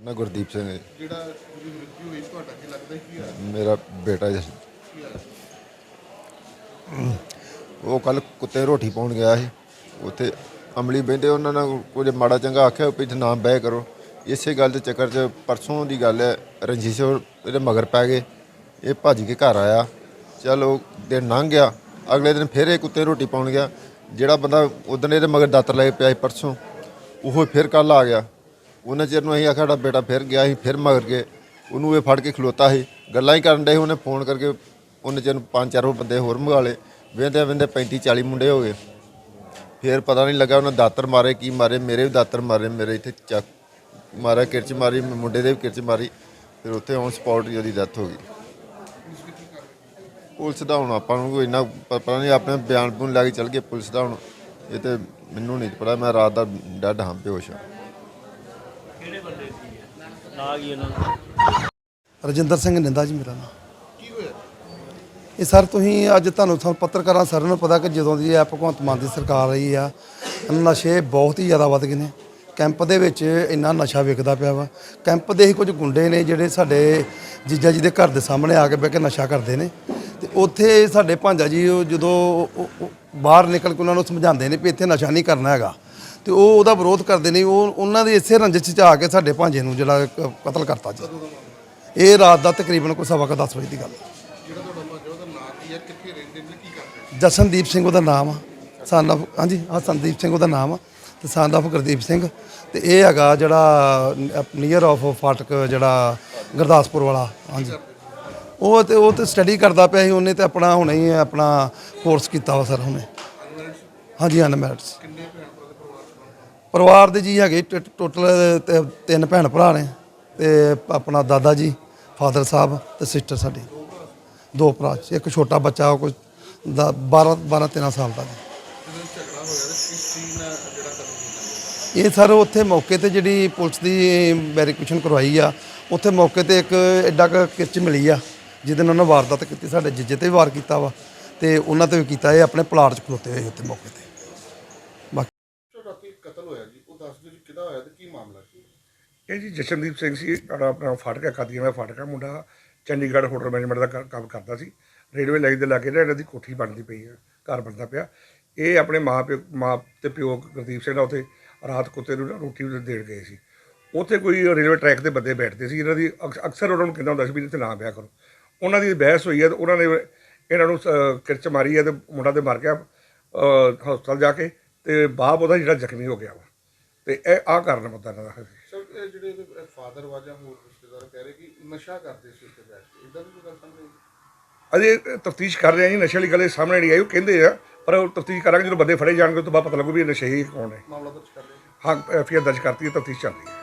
ਨਾ ਗੁਰਦੀਪ ਸਿੰਘ ਹੈ। ਜਿਹੜਾ ਉਹਦੀ ਮ੍ਰਿਤੂ ਹੋਈ ਤੁਹਾਡਾ ਕੀ ਲੱਗਦਾ ਕੀ ਮੇਰਾ ਬੇਟਾ ਜੀ। ਉਹ ਕੱਲ ਕੁੱਤੇ ਰੋਟੀ ਪਾਉਣ ਗਿਆ ਸੀ। ਉੱਥੇ ਅਮਲੀ ਬਹਿੰਦੇ ਉਹਨਾਂ ਨਾਲ ਕੁਝ ਮਾੜਾ ਚੰਗਾ ਆਖਿਆ ਵੀ ਇੱਥੇ ਨਾ ਬਹਿ ਕਰੋ। ਇਸੇ ਗੱਲ ਦੇ ਚੱਕਰ 'ਚ ਪਰਸੋਂ ਦੀ ਗੱਲ ਹੈ ਰਣਜੀਤ ਸਿੰਘ ਇਹਦੇ ਮਗਰ ਪੈ ਗਏ। ਇਹ ਭੱਜ ਕੇ ਘਰ ਆਇਆ। ਚਲ ਉਹ ਦਿਨ ਲੰਘ ਗਿਆ। ਅਗਲੇ ਦਿਨ ਫਿਰ ਇਹ ਕੁੱਤੇ ਰੋਟੀ ਪਾਉਣ ਗਿਆ। ਜਿਹੜਾ ਬੰਦਾ ਉਦੋਂ ਇਹਦੇ ਮਗਰ ਦਾਤਰ ਲੈ ਕੇ ਪਿਆ ਸੀ ਪਰਸੋਂ ਉਹ ਫਿਰ ਕੱਲ ਆ ਗਿਆ। ਉਹਨਾਂ ਚਿਰ ਨੂੰ ਅਸੀਂ ਆਖਿਆ ਸਾਡਾ ਬੇਟਾ ਫਿਰ ਗਿਆ ਸੀ ਫਿਰ ਮਗਰ ਗਏ। ਉਹਨੂੰ ਇਹ ਫੜ ਕੇ ਖਲੋਤਾ ਸੀ। ਗੱਲਾਂ ਹੀ ਕਰਨ ਡਏ ਸੀ, ਉਹਨੇ ਫੋਨ ਕਰਕੇ ਉਹਨੇ ਚਿਰ ਨੂੰ ਪੰਜ ਚਾਰ ਹੋਰ ਬੰਦੇ ਹੋਰ ਮੰਗਾ ਲਏ। ਵੇਂਦੇ ਵੇਂਦੇ 35 40 ਮੁੰਡੇ ਹੋ ਗਏ। ਫਿਰ ਪਤਾ ਨਹੀਂ ਲੱਗਾ ਉਹਨਾਂ ਦਾਤਰ ਮਾਰੇ ਕੀ ਮਾਰੇ ਮੇਰੇ ਵੀ ਦਾਤਰ ਮਾਰੇ ਮੇਰੇ ਇੱਥੇ ਚੱਕ ਮਾਰਿਆ ਕਿਰਚ ਮਾਰੀ ਮੁੰਡੇ ਦੇ ਵੀ ਕਿਰਚ ਮਾਰੀ। ਫਿਰ ਉੱਥੇ ਔਨ ਸਪੌਟ ਹੀ ਉਹਦੀ ਡੈਥ ਹੋ ਗਈ। ਪੁਲਿਸ ਦਾ ਹੁਣ ਆਪਾਂ ਨੂੰ ਕੋਈ ਇੰਨਾ ਪਤਾ ਨਹੀਂ ਆਪਣੇ ਬਿਆਨ ਬੂਨ ਲੈ ਕੇ ਚੱਲ ਗਏ ਪੁਲਿਸ ਦਾ ਹੁਣ। ਇਹ ਤੇ ਮੈਨੂੰ ਨਹੀਂ ਪਤਾ ਮੈਂ ਰਾਤ ਦਾ ਡੈਡ ਹਾਂ ਬੇਹੋਸ਼ ਹਾਂ। ਕਿਹੜੇ ਬੰਦੇ ਸੀ? ਨਾ ਕੀ ਉਹਨਾਂ ਦਾ। ਰਜਿੰਦਰ ਸਿੰਘ ਨਿੰਦਾ ਜੀ ਮੇਰਾ ਨਾਮ। ਕੀ ਹੋਇਆ? ਇਹ ਸਰ ਤੁਸੀਂ ਅੱਜ ਤੁਹਾਨੂੰ ਤੁਹਾਨੂੰ ਪੱਤਰਕਾਰਾਂ ਸਾਰਿਆਂ ਨੂੰ ਪਤਾ ਕਿ ਜਦੋਂ ਦੀ ਇਹ ਭਗਵੰਤ ਮਾਨ ਦੀ ਸਰਕਾਰ ਰਹੀ ਆ ਨਸ਼ੇ ਬਹੁਤ ਹੀ ਜ਼ਿਆਦਾ ਵੱਧ ਗਏ ਨੇ। ਕੈਂਪ ਦੇ ਵਿੱਚ ਇੰਨਾ ਨਸ਼ਾ ਵਿਕਦਾ ਪਿਆ ਵਾ। ਕੈਂਪ ਦੇ ਹੀ ਕੁਝ ਗੁੰਡੇ ਨੇ ਜਿਹੜੇ ਸਾਡੇ ਜੀਜਾ ਜੀ ਦੇ ਘਰ ਦੇ ਸਾਹਮਣੇ ਆ ਕੇ ਬਹਿ ਕੇ ਨਸ਼ਾ ਕਰਦੇ ਨੇ। ਤੇ ਉੱਥੇ ਸਾਡੇ ਭਾਂਜਾ ਜੀ ਉਹ ਜਦੋਂ ਬਾਹਰ ਨਿਕਲ ਕੇ ਉਹਨਾਂ ਨੂੰ ਸਮਝਾਉਂਦੇ ਨੇ ਵੀ ਇੱਥੇ ਨਸ਼ਾ ਨਹੀਂ ਕਰਨਾ ਹੈਗਾ। ਤੇ ਉਹ ਉਹਦਾ ਵਿਰੋਧ ਕਰਦੇ ਨੇ ਉਹ ਉਹਨਾਂ ਦੇ ਇਸੇ ਰੰਜਿਸ਼ 'ਚ ਆ ਕੇ ਸਾਡੇ ਭਾਂਜੇ ਨੂੰ ਜਿਹੜਾ ਕ- ਕਤਲ ਕਰਤਾ ਜੀ। ਇਹ ਰਾਤ ਦਾ ਤਕਰੀਬਨ ਕੋਈ ਸਵਾ ਕੁ ਦਸ ਵਜੇ ਦੀ ਗੱਲ ਹੈ। ਜਿਹੜਾ ਤੁਹਾਡਾ ਭਾਜਾ ਉਹਦਾ ਨਾਂ ਕੀ ਹੈ? ਕਿੱਥੇ ਰਹਿੰਦੇ ਨੇ? ਕੀ ਕਰਦੇ ਜਸਨਦੀਪ ਸਿੰਘ ਉਹਦਾ ਨਾਮ ਆ। Son of ਹਾਂਜੀ ਹਾਂ ਸੰਦੀਪ ਸਿੰਘ ਉਹਦਾ ਨਾਮ ਆ। ਤੇ son of ਗੁਰਦੀਪ ਸਿੰਘ। ਤੇ ਇਹ ਹੈਗਾ ਜਿਹੜਾ ਨੀਅਰ ਆਫ ਫਾਟਕ ਜਿਹੜਾ ਗੁਰਦਾਸਪੁਰ ਵਾਲਾ ਹਾਂਜੀ। ਉਹ ਤੇ ਉਹ ਤੇ ਸਟੱਡੀ ਕਰਦਾ ਪਿਆ ਸੀ ਉਹਨੇ ਤੇ ਆਪਣਾ ਹੁਣੇ ਹੀ ਆਪਣਾ ਕੋਰਸ ਕੀਤਾ ਵਾ ਸਰ ਹੁਣੇ ਹਾਂਜੀ ਅਨਮੈਰਿਡਸ ਕਿੰਨੇ ਭੈਣ ਭਰਾ ਦੇ ਪਰਿਵਾਰ ਚ ਪਰਿਵਾਰ ਦੇ ਜੀ ਹੈਗੇ ਟੋਟਲ ਤਿੰਨ ਭੈਣ ਭਰਾ ਨੇ ਤੇ ਆਪਣਾ ਦਾਦਾ ਜੀ, ਫਾਦਰ ਸਾਹਿਬ ਤੇ ਸਿਸਟਰ ਸਾਡੀ। ਦੋ ਭਰਾ ਇੱਕ ਛੋਟਾ ਬੱਚਾ, ਉਹ ਕੋਈ 12 12 13 ਸਾਲ ਦਾ ਜੀ। ਇਹ ਸਰ ਉੱਥੇ ਮੌਕੇ ਤੇ ਜਿਹੜੀ ਪੁਲਿਸ ਦੀ ਵੈਰੀਫਿਕੇਸ਼ਨ ਕਰਵਾਈ ਆ, ਉੱਥੇ ਮੌਕੇ ਤੇ ਇੱਕ ਐਡਾ ਕੁ ਕਿਰਚ ਮਿਲੀ ਆ, ਜਿਹਦੇ ਨਾਲ ਉਹਨਾਂ ਵਾਰਦਾਤ ਕੀਤੀ, ਸਾਡੇ ਜੀਜੇ ਤੇ ਵੀ ਵਾਰ ਕੀਤਾ ਵਾ, ਤੇ ਉਹਨਾਂ ਤੇ ਵੀ ਕੀਤਾ, ਇਹ ਆਪਣੇ ਪਲਾਟ 'ਚ ਖਲੋਤੇ ਹੋਏ ਉੱਥੇ ਮੌਕੇ ਤੇ। ਹੋਇਆ ਜੀ, ਉਹ ਦੱਸ ਦਿਓ ਜੀ ਕਿਹਦਾ ਹੋਇਆ ਤੇ ਕੀ ਮਾਮਲਾ ਸੀ ਇਹ ਜੀ ਜਸ਼ਨਦੀਪ ਸਿੰਘ ਸੀ ਸਾਡਾ ਆਪਣਾ ਫਾਟਕਾ, ਕਾਦੀਆਂ ਦਾ ਫਾਟਕਾ, ਮੁੰਡਾ ਚੰਡੀਗੜ੍ਹ ਹੋਟਲ ਮੈਨੇਜਮੈਂਟ ਦਾ ਕ- ਕੰਮ ਕਰਦਾ ਸੀ। ਰੇਲਵੇ ਲਾਈਨ ਦੇ ਲਾਗੇ ਨਾ ਇਹਨਾਂ ਦੀ ਕੋਠੀ ਬਣਦੀ ਪਈ ਹੈ ਘਰ ਬਣਦਾ ਪਿਆ। ਇਹ ਆਪਣੇ ਮਾਂ ਪਿਓ, ਮਾਂ ਤੇ ਪਿਓ ਗੁਰਦੀਪ ਸਿੰਘ ਦਾ ਉੱਥੇ ਰਾਤ ਕੁੱਤੇ ਨੂੰ ਨਾ ਰੋਟੀ ਦੇਣ ਗਏ ਸੀ। ਉੱਥੇ ਕੋਈ ਰੇਲਵੇ ਟਰੈਕ ਤੇ ਬੰਦੇ ਬੈਠਦੇ ਸੀ, ਇਹਨਾਂ ਦੀ ਅਕਸ- ਅਕਸਰ ਉਹਨਾਂ ਨੂੰ ਕਹਿੰਦਾ ਹੁੰਦਾ ਸੀ ਵੀ ਇੱਥੇ ਨਾ ਬਿਆ ਕਰੋ। ਉਹਨਾਂ ਦੀ ਬਹਿਸ ਹੋਈ ਹੈ ਤੇ ਉਹਨਾਂ ਨੇ ਇਹਨਾਂ ਨੂੰ ਸ ਕਿਰਚ ਮਾਰੀ ਹੈ ਤੇ ਮੁੰਡਾ ਤੇ ਮਰ ਗਿਆ ਹਸਪਤਾਲ ਜਾ ਕੇ। ਤੇ ਬਾਪ ਉਹਦਾ ਜਿਹੜਾ ਜ਼ਖਮੀ ਹੋ ਗਿਆ ਵਾ। ਤੇ ਇਹ ਆ ਕਾਰਨ ਪਤਾ ਇਹਨਾਂ ਦਾ। ਹੈ ਸਰ ਇਹ ਜਿਹੜੇ ਇਹਦੇ ਫਾਦਰ ਵਾਜਾ ਹੋਰ ਰਿਸ਼ਤੇਦਾਰ ਕਹਿ ਰਹੇ ਕਿ ਨਸ਼ਾ ਕਰਦੇ ਸੀ ਉੱਥੇ ਬੈਠ ਕੇ। ਇਦਾਂ ਦੀ ਕੋਈ ਗੱਲ ਸਾਹਮਣੇ? ਅਜੇ ਤਫਤੀਸ਼ ਕਰ ਰਹੇ ਆ ਜੀ ਨਸ਼ੇ ਵਾਲੀ ਗੱਲ ਸਾਹਮਣੇ ਨਹੀਂ ਆਈ ਉਹ ਕਹਿੰਦੇ ਆ ਪਰ ਉਹ ਤਫਤੀਸ਼ ਕਰਾਂਗੇ ਜਦੋਂ ਬੰਦੇ ਫੜੇ ਜਾਣਗੇ ਤੋਂ ਬਾਅਦ ਪਤਾ ਲੱਗੂ ਵੀ ਇਹ ਨਸ਼ੇ ਹੀ ਕੌਣ ਹੈ। ਮਾਮਲਾ ਦਰਜ ਕਰ ਜੀ ਹਾਂ ਐਫ ਦਰਜ ਕਰਤੀ ਹੈ ਤਫਤੀਸ਼ ਚੱਲ ਰਹੀ ਹੈ।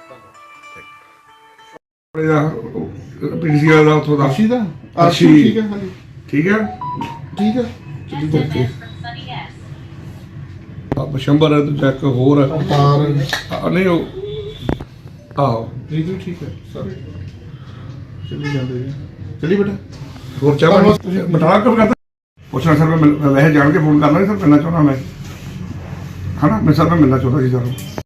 ਧੰਨਵਾਦ ਪੀਡੀਸੀ ਦਾ ਉੱਥੋਂ ਦਾ। ਅਰਸ਼ੀ ਦਾ? ਅਰਸ਼ੀ। ਠੀਕ ਹੈ ਹਾਂਜੀ। ਠੀਕ ਹੈ? ਠੀਕ ਹੈ। ਚਲੀ ਜਾਂਦੀ। ਆ ਬਸ਼ੰਬਰ ਹੈ ਦੂਜਾ ਇੱਕ ਹੋਰ ਹੈ। ਤਾਰ ਆ, ਨਹੀਂ ਉਹ ਆਹੋ। ਜੀ ਜੀ ਠੀਕ ਹੈ ਸਰ ਚਲੀ ਜਾਂਦੇ ਜੀ। ਚਲੀ ਬੇਟਾ। ਹੋਰ ਚਾਹ ਪਾਣੀ? ਬਟਾਲਾ ਕਰ। ਕਰਦਾ ਪੁੱਛਣਾ ਸਰ ਮੈਂ ਵੈਸੇ ਜਾਣ ਕੇ ਫੋਨ ਕਰਨਾ ਸਰ ਮਿਲਣਾ ਚਾਹੁੰਦਾ ਮੈਂ। ਹਨਾ ਮੈਂ ਸਰ ਮੈਂ ਮਿਲਣਾ ਚਾਹੁੰਦਾ ਸੀ ਸਰ।